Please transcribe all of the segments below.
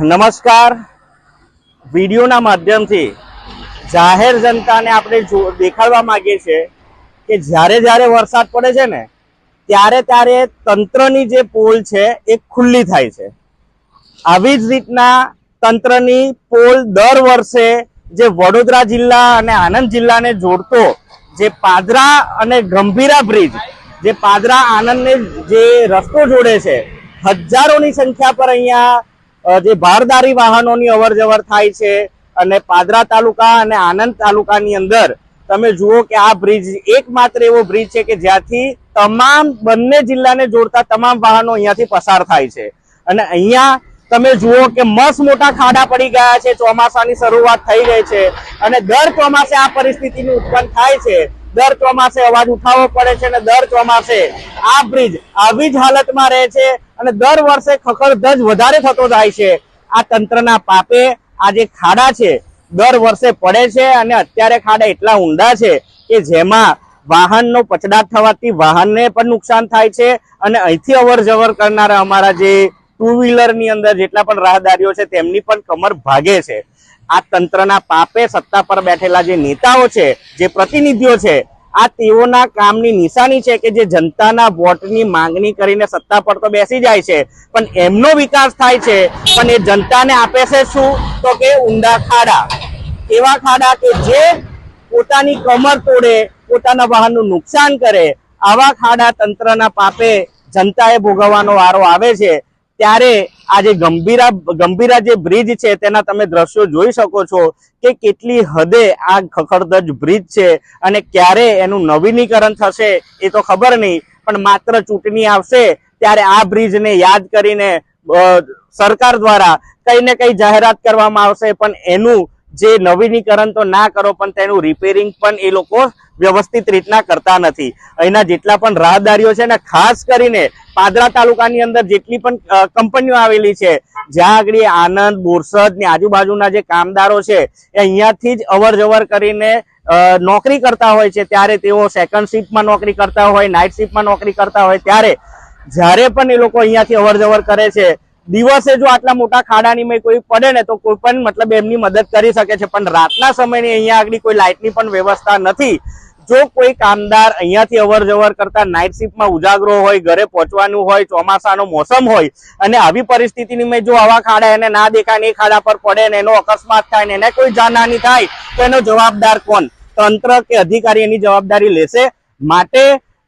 નમસ્કાર. વિડીયોના માધ્યમથી જાહેર જનતાને આપણે દેખાડવા માંગીએ છીએ કે જ્યારે જ્યારે વરસાદ પડે છે ને, ત્યારે ત્યારે તંત્રની જે પોલ છે એ ખુલ્લી થાય છે. આવી જ રીતના તંત્રની પોલ દર વર્ષે જે વડોદરા જિલ્લા અને આણંદ જિલ્લાને જોડતો જે પાદરા અને ગંભીરા બ્રિજ, જે પાદરા આણંદને જે રસ્તો જોડે છે, હજારોની સંખ્યા પર અહીંયા જે ભારદારી વાહનોની અવર જવર થાય છે અને પાદરા તાલુકા અને આનંદ તાલુકાની અંદર તમે જુઓ કે આ બ્રિજ એકમાત્ર એવો બ્રિજ છે કે જ્યાંથી તમામ બંને જિલ્લાને જોડતા તમામ વાહનો અહીંયાથી પસાર થાય છે. અને અહીંયા તમે જુઓ કે મસ્ત મોટા ખાડા પડી ગયા છે, ચોમાસાની શરૂઆત થઈ ગઈ છે અને દર ચોમાસે આ પરિસ્થિતિનું ઉત્પન્ન થાય છે. દર ચોમાસે અવાજ ઉઠાવવો પડે છે અને દર ચોમાસે આ બ્રિજ આવી જ હાલતમાં રહે છે અને દર વર્ષે ખખડધજ વધારે થતો જાય છે. આ તંત્રના પાપે આ જે ખાડા છે, દર વર્ષે પડે છે અને અત્યારે ખાડા એટલા ઊંડા છે કે જેમાં વાહનનો પચડાટ થવાથી વાહનને પણ નુકસાન થાય છે અને અહીંથી અવર જવર કરનારા અમારા જે ટુ વ્હીલરની અંદર જેટલા પણ રાહદારીઓ છે તેમની પણ કમર ભાગે છે. આ તંત્રના પાપે સત્તા પર બેઠેલા જે નેતાઓ છે, જે પ્રતિનિધિઓ છે, આ તેઓના કામની નિશાની છે કે જે જનતાના વોટની માંગણી કરીને સત્તા પર તો બેસી જાય છે, પણ એમનો વિકાસ થાય છે, પણ એ જનતાને આપે છે શું? તો કે ઊંડા ખાડા. એવા ખાડા કે જે પોતાની કમર તોડે, પોતાના વાહનનું નુકસાન કરે, આવા ખાડા તંત્રના પાપે જનતાએ ભોગવવાનો વારો આવે છે. ત્યારે આ જે ગંભીરા ગંભીરા જે બ્રિજ છે તેના તમે દ્રશ્યો જોઈ શકો છો કે કેટલી હદે આ ખખડધજ બ્રિજ છે અને ક્યારે એનું નવીનીકરણ થશે એ તો ખબર નહીં, પણ માત્ર ચૂંટણી આવશે ત્યારે આ બ્રિજને યાદ કરીને સરકાર દ્વારા કઈ ને કઈ જાહેરાત કરવામાં આવશે, પણ એનું જે નવીનીકરણ તો ના કરો, પણ તેનું રિપેરિંગ પણ એ લોકો વ્યવસ્થિત રીતના કરતા નથી. અહીંના જેટલા પણ રાહદારીઓ છે ને, ખાસ કરીને પાદરા તાલુકાની અંદર જેટલી પણ કંપનીઓ આવેલી છે જ્યાં આગળ આનંદ, બોરસદની આજુબાજુના જે કામદારો છે, એ અહીંયાથી જ અવર જવર કરીને નોકરી કરતા હોય છે. ત્યારે તેઓ સેકન્ડ શિફ્ટમાં નોકરી કરતા હોય નાઇટ શિફ્ટમાં નોકરી કરતા હોય. ત્યારે જ્યારે પણ એ લોકો અહીંયાથી અવર જવર કરે છે દિવસે જો આટલા મોટા ખાડાની મેં કોઈ પડે ને તો કોઈ પણ મતલબ એમની મદદ કરી શકે છે. પણ રાતના સમયની અહીંયા આગળ કોઈ લાઇટની પણ વ્યવસ્થા નથી. જો કોઈ કામદાર અહીંયાથી અવર જવર કરતા નાઇટ શિફ્ટમાં ઉજાગરો હોય, ઘરે પહોંચવાનું હોય, ચોમાસાનો મોસમ હોય અને આવી પરિસ્થિતિની મેં જો આવા ખાડા એને ના દેખાય ને એ ખાડા પર પડે ને એનો અકસ્માત થાય ને એને કોઈ જાનહાની થાય, તો એનો જવાબદાર કોણ? તંત્ર કે અધિકારી એની જવાબદારી લેશે. માટે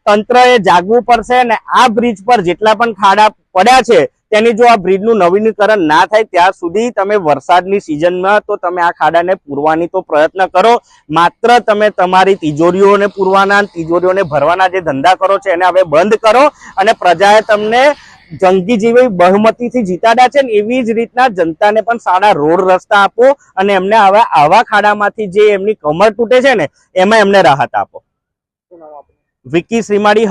તંત્રએ જાગવું પડશે ને આ બ્રિજ પર જેટલા પણ ખાડા પડ્યા છે તેની જો આ બ્રિજનું નવીનીકરણ ના થાય ત્યાં સુધી તમે વરસાદની સિઝનમાં તો તમે આ ખાડાને પૂરવાની તો પ્રયત્ન કરો. માત્ર તમે તમારી તિજોરીઓને પૂરવાના તિજોરીઓને ભરવાના જે ધંધા કરો છો એને હવે બંધ કરો અને પ્રજાએ તમને જંગી જેવી બહુમતીથી જીતાડ્યા છે ને એવી જ રીતના જનતાને પણ સારા રોડ રસ્તા આપો અને એમને હવે આવા ખાડામાંથી જે એમની કમર તૂટે છે ને એમાં એમને રાહત આપો. વિકી શ્રીમાળી